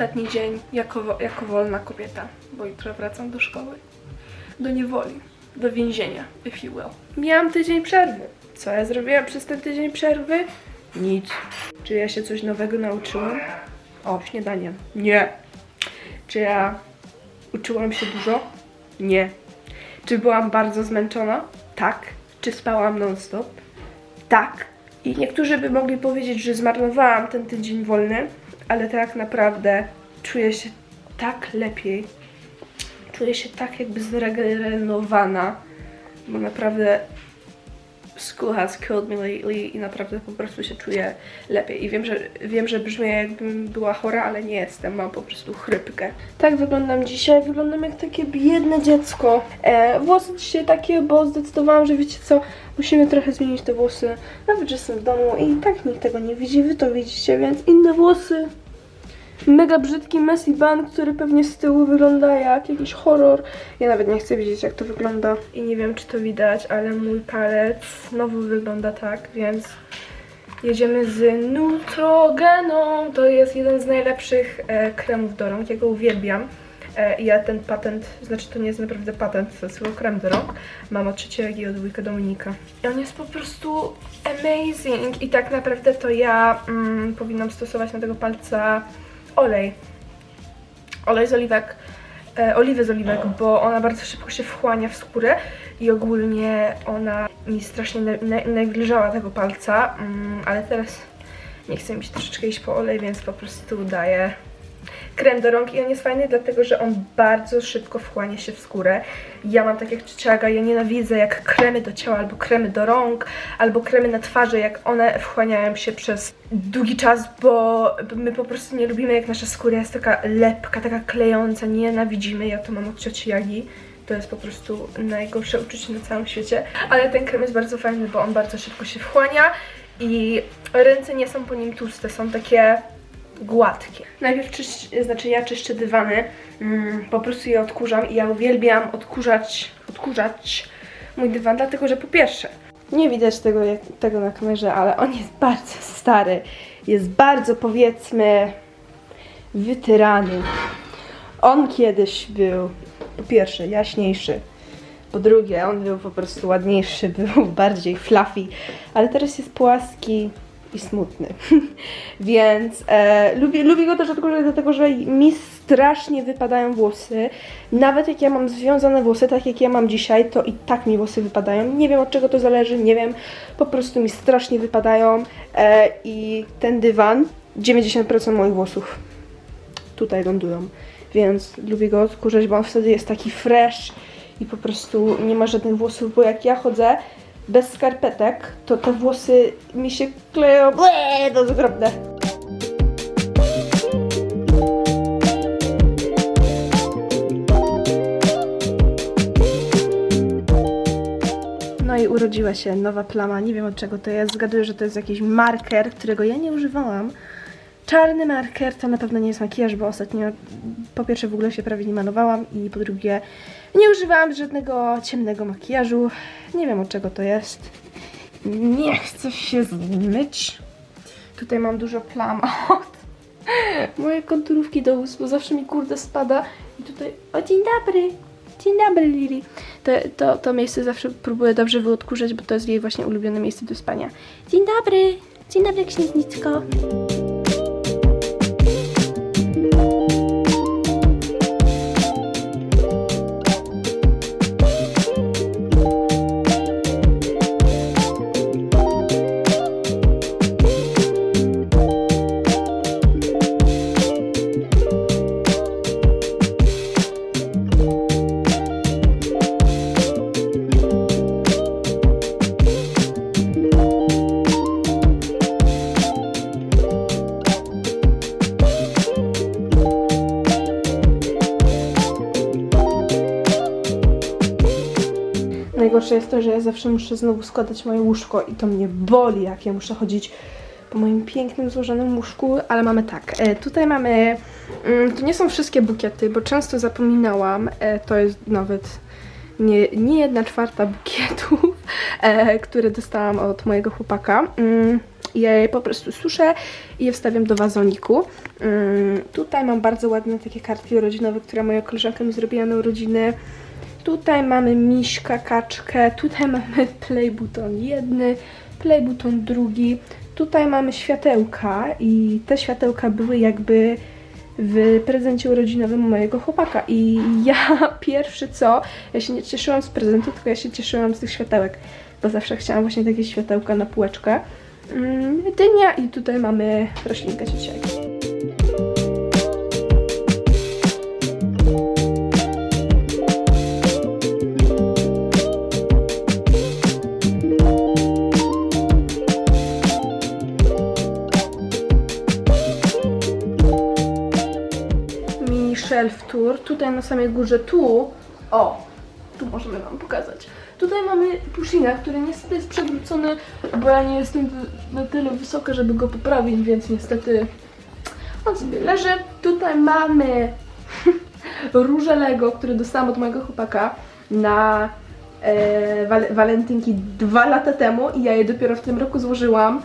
ostatni dzień jako, jako wolna kobieta, bo jutro wracam do szkoły. Do niewoli, do więzienia, if you will. Miałam tydzień przerwy. Co ja zrobiłam przez ten tydzień przerwy? Nic. Czy ja się coś nowego nauczyłam? O, śniadanie. Nie. Czy ja uczyłam się dużo? Nie. Czy byłam bardzo zmęczona? Tak. Czy spałam non-stop? Tak. I niektórzy by mogli powiedzieć, że zmarnowałam ten tydzień wolny, ale tak naprawdę czuję się tak lepiej. Czuję się tak jakby zregenerowana, bo naprawdę school has killed me lately i naprawdę po prostu się czuję lepiej. I wiem, że wiem, że brzmię jakbym była chora, ale nie jestem, mam po prostu chrypkę. Tak wyglądam dzisiaj, wyglądam jak takie biedne dziecko. E, włosy dzisiaj takie, bo zdecydowałam, że wiecie co, musimy trochę zmienić te włosy. Nawet, że jestem w domu i tak nikt tego nie widzi, wy to widzicie, więc inne włosy. Mega brzydki messy bun, który pewnie z tyłu wygląda jak jakiś horror. Ja nawet nie chcę widzieć jak to wygląda. I nie wiem czy to widać, ale mój palec znowu wygląda tak, więc jedziemy z Neutrogeną. To jest jeden z najlepszych e, kremów do rąk, ja go uwielbiam. E, ja ten patent, znaczy to nie jest naprawdę patent, to jest tylko krem do rąk. Mam od trzeciego i od wujka Dominika. I on jest po prostu amazing. I tak naprawdę to ja mm, powinnam stosować na tego palca olej. Olej z oliwek, e, oliwy z oliwek, bo ona bardzo szybko się wchłania w skórę i ogólnie ona mi strasznie na- nawilżała tego palca, mm, ale teraz nie chcę mi się troszeczkę iść po olej, więc po prostu daję krem do rąk i on jest fajny dlatego, że on bardzo szybko wchłania się w skórę. Ja mam tak jak Chichaga, ja nienawidzę jak kremy do ciała, albo kremy do rąk, albo kremy na twarzy, jak one wchłaniają się przez długi czas, bo my po prostu nie lubimy jak nasza skóra jest taka lepka, taka klejąca, nienawidzimy, ja to mam od cioci Jagi. To jest po prostu najgorsze uczucie na całym świecie. Ale ten krem jest bardzo fajny, bo on bardzo szybko się wchłania i ręce nie są po nim tłuste, są takie gładkie. Najpierw czyść, znaczy ja czyszczę dywany, mm, po prostu je odkurzam i ja uwielbiam odkurzać, odkurzać mój dywan, dlatego że po pierwsze nie widać tego, tego na kamerze, ale on jest bardzo stary, jest bardzo powiedzmy wytyrany. On kiedyś był po pierwsze jaśniejszy, po drugie on był po prostu ładniejszy, był bardziej fluffy, ale teraz jest płaski i smutny. Więc e, lubię, lubię go też odkurzyć, dlatego że mi strasznie wypadają włosy. Nawet jak ja mam związane włosy, tak jak ja mam dzisiaj, to i tak mi włosy wypadają. Nie wiem od czego to zależy, nie wiem. Po prostu mi strasznie wypadają e, i ten dywan 90% moich włosów tutaj lądują. Więc lubię go odkurzać, bo on wtedy jest taki fresh i po prostu nie ma żadnych włosów, bo jak ja chodzę bez skarpetek, to te włosy mi się kleją. Ble, to jest okropne. No i urodziła się nowa plama. Nie wiem od czego to jest. Zgaduję, że to jest jakiś marker, którego ja nie używałam. Czarny marker to na pewno nie jest makijaż, bo ostatnio po pierwsze w ogóle się prawie nie malowałam i po drugie nie używałam żadnego ciemnego makijażu. Nie wiem od czego to jest. Nie chcę się zmyć. Tutaj mam dużo plam od mojej konturówki do ust, bo zawsze mi kurde spada. I tutaj, o dzień dobry, dzień dobry Lili. To, to, to miejsce zawsze próbuję dobrze wyodkurzać, bo to jest jej właśnie ulubione miejsce do spania. Dzień dobry, dzień dobry księżniczko. Najgorsze jest to, że ja zawsze muszę znowu składać moje łóżko i to mnie boli, jak ja muszę chodzić po moim pięknym, złożonym łóżku, ale mamy tak, e, tutaj mamy, mm, to nie są wszystkie bukiety, bo często zapominałam, e, to jest nawet nie, nie jedna czwarta bukietów, e, które dostałam od mojego chłopaka, mm, ja je po prostu suszę i je wstawiam do wazoniku. Ym, tutaj mam bardzo ładne takie kartki urodzinowe, które moja koleżanka mi zrobiła na urodziny. Tutaj mamy miśka, kaczkę, tutaj mamy play button jedny, play button drugi. Tutaj mamy światełka i te światełka były jakby w prezencie urodzinowym mojego chłopaka i ja pierwszy co, ja się nie cieszyłam z prezentu, tylko ja się cieszyłam z tych światełek, bo zawsze chciałam właśnie takie światełka na półeczkę. Mm, dynia i tutaj mamy roślinkę cieciaki. Tutaj na samej górze, tu, o, tu możemy Wam pokazać. Tutaj mamy pushina, który niestety jest przewrócony, bo ja nie jestem na tyle wysoka, żeby go poprawić, więc niestety on sobie leży. Tutaj mamy róże Lego, które dostałam od mojego chłopaka na e, wal- walentynki dwa lata temu i ja je dopiero w tym roku złożyłam,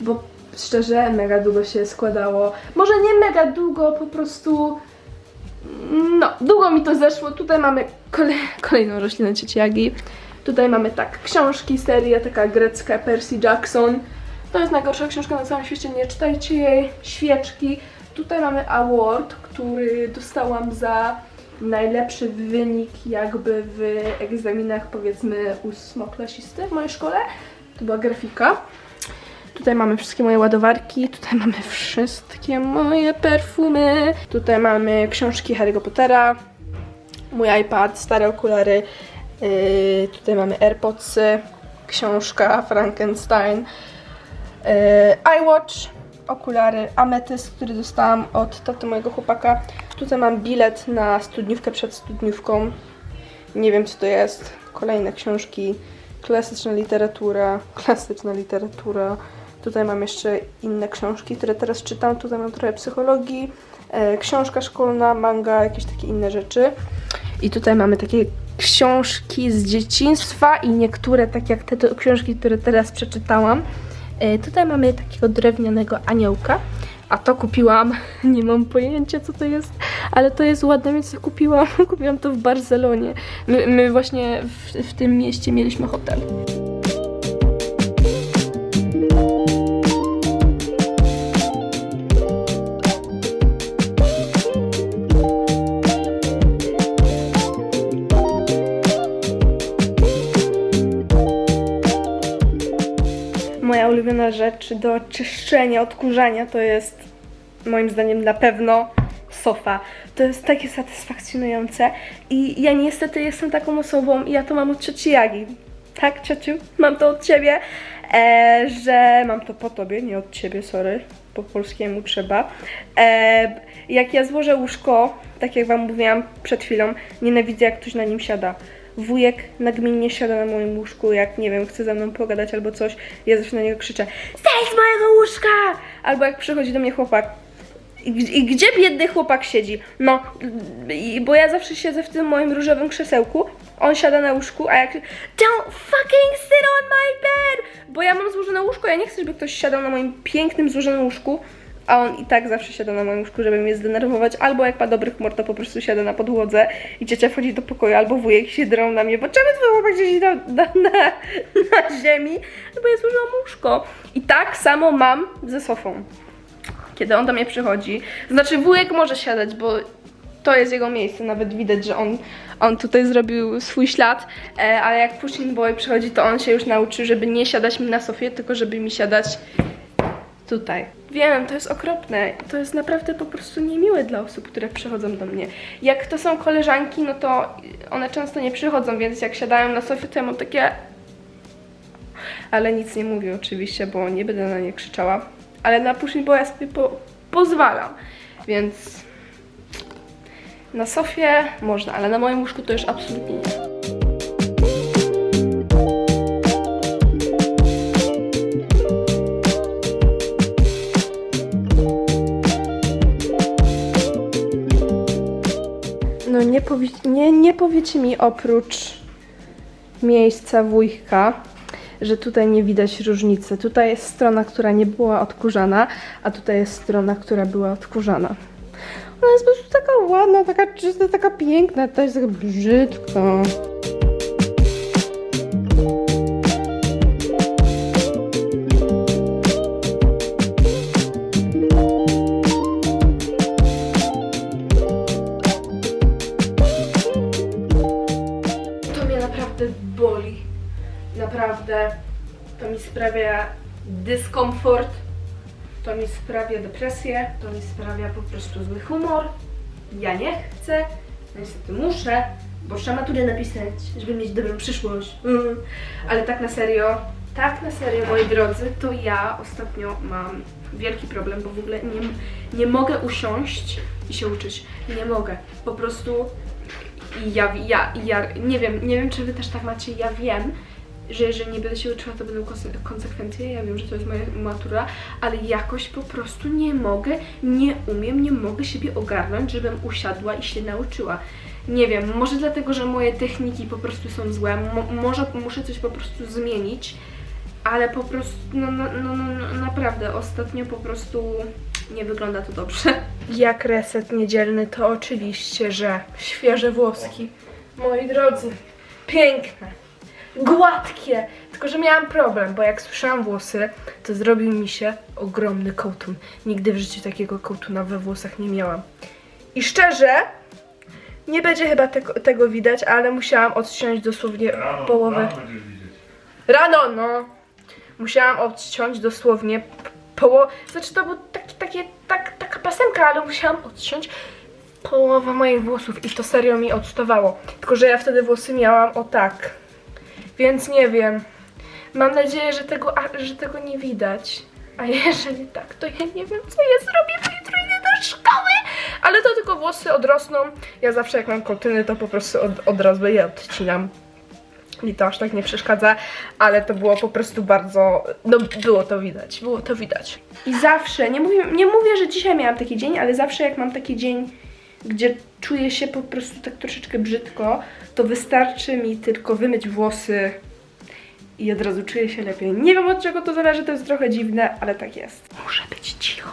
bo szczerze mega długo się składało. Może nie mega długo, po prostu no, długo mi to zeszło. Tutaj mamy kole kolejną roślinę cieciagi. Tutaj mamy tak, książki, seria taka grecka Percy Jackson. To jest najgorsza książka na całym świecie, nie czytajcie jej. Świeczki. Tutaj mamy award, który dostałam za najlepszy wynik jakby w egzaminach powiedzmy ósmoklasisty w mojej szkole. To była grafika. Tutaj mamy wszystkie moje ładowarki, tutaj mamy wszystkie moje perfumy, tutaj mamy książki Harry'ego Pottera, mój iPad, stare okulary, yy, tutaj mamy AirPodsy, książka Frankenstein, yy, iWatch, okulary Amethyst, który dostałam od taty mojego chłopaka. Tutaj mam bilet na studniówkę przed studniówką. Nie wiem co to jest. Kolejne książki. Klasyczna literatura. Klasyczna literatura. Tutaj mam jeszcze inne książki, które teraz czytam. Tutaj mam trochę psychologii, e, książka szkolna, manga, jakieś takie inne rzeczy. I tutaj mamy takie książki z dzieciństwa i niektóre, tak jak te książki, które teraz przeczytałam. E, tutaj mamy takiego drewnianego aniołka. A to kupiłam, nie mam pojęcia co to jest, ale to jest ładne, więc kupiłam. Kupiłam to w Barcelonie. My, my właśnie w, w tym mieście mieliśmy hotel. Ulubiona rzecz do czyszczenia, odkurzania to jest moim zdaniem na pewno sofa. To jest takie satysfakcjonujące i ja niestety jestem taką osobą i ja to mam od cioci Jagi. Tak, ciociu? Mam to od ciebie, e, że mam to po tobie, nie od ciebie, sorry. Po polskiemu trzeba. E, jak ja złożę łóżko, tak jak wam mówiłam przed chwilą, nienawidzę jak ktoś na nim siada. Wujek nagminnie siada na moim łóżku, jak nie wiem, chce ze mną pogadać albo coś, ja zawsze na niego krzyczę Zejdź z mojego łóżka! Albo jak przychodzi do mnie chłopak, i, gdzie biedny chłopak siedzi? No, bo ja zawsze siedzę w tym moim różowym krzesełku, on siada na łóżku, a jak Don't fucking sit on my bed! Bo ja mam złożone łóżko, ja nie chcę, żeby ktoś siadał na moim pięknym, złożonym łóżku, a on i tak zawsze siada na moim łóżku, żeby mnie zdenerwować, albo jak ma dobry humor, to po prostu siada na podłodze i ciocia wchodzi do pokoju, albo wujek się drą na mnie, bo czemu twój chłopak siedzi na, na, na, na ziemi? No bo ja złożyłam łóżko. I tak samo mam ze sofą kiedy on do mnie przychodzi. Znaczy wujek może siadać, bo to jest jego miejsce, nawet widać, że on, on tutaj zrobił swój ślad, e, ale jak Pushing Boy przychodzi, to on się już nauczył, żeby nie siadać mi na sofie, tylko żeby mi siadać tutaj. Wiem, to jest okropne. To jest naprawdę po prostu niemiłe dla osób, które przychodzą do mnie. Jak to są koleżanki, no to one często nie przychodzą, więc jak siadają na sofie, to ja mam takie... Ale nic nie mówię oczywiście, bo nie będę na nie krzyczała. Ale na Pushing Boya sobie po, pozwalam, więc... Na sofie można, ale na moim łóżku to już absolutnie nie. Nie, powie, nie, nie powiecie mi oprócz miejsca wujka, że tutaj nie widać różnicy. Tutaj jest strona, która nie była odkurzana, a tutaj jest strona, która była odkurzana. Ona jest po prostu taka ładna, taka czysta, taka piękna, to jest taka brzydka. Dyskomfort. To mi sprawia depresję. To mi sprawia po prostu zły humor. Ja nie chcę. No Niestety muszę, bo trzeba maturę napisać, żeby mieć dobrą przyszłość. Mm. Ale tak na serio, tak na serio, moi drodzy, to ja ostatnio mam wielki problem, bo w ogóle nie, nie mogę usiąść i się uczyć. Nie mogę. Po prostu ja, ja, ja nie wiem, nie wiem czy wy też tak macie, ja wiem, że jeżeli nie będę się uczyła, to będą konse- konsekwencje, ja wiem, że to jest moja matura, ale jakoś po prostu nie mogę, nie umiem, nie mogę siebie ogarnąć, żebym usiadła i się nauczyła. Nie wiem, może dlatego, że moje techniki po prostu są złe, mo- może muszę coś po prostu zmienić, ale po prostu, no, no, no, no, no naprawdę, ostatnio po prostu nie wygląda to dobrze. Jak reset niedzielny, to oczywiście, że świeże włoski. Moi drodzy, piękne, gładkie. Tylko, że miałam problem, bo jak słyszałam włosy, to zrobił mi się ogromny kołtun. Nigdy w życiu takiego kołtuna we włosach nie miałam. I szczerze, nie będzie chyba tego, tego widać, ale musiałam odciąć dosłownie Rano, połowę. rano. Rano, no. Musiałam odciąć dosłownie połowę. Znaczy to był taki, takie, tak, taka pasemka, ale musiałam odciąć połowę moich włosów i to serio mi odstawało. Tylko, że ja wtedy włosy miałam o tak. Więc nie wiem. Mam nadzieję, że tego, a, że tego nie widać. A jeżeli tak, to ja nie wiem, co ja zrobię, bo jutro idę do szkoły. Ale to tylko włosy odrosną. Ja zawsze jak mam koltyny, to po prostu od, od razu je odcinam mi to aż tak nie przeszkadza, ale to było po prostu bardzo, no było to widać, było to widać. I zawsze, nie mówię, nie mówię, że dzisiaj miałam taki dzień, ale zawsze jak mam taki dzień, gdzie czuję się po prostu tak troszeczkę brzydko, to wystarczy mi tylko wymyć włosy i od razu czuję się lepiej. Nie wiem od czego to zależy, to jest trochę dziwne, ale tak jest. Muszę być cicho,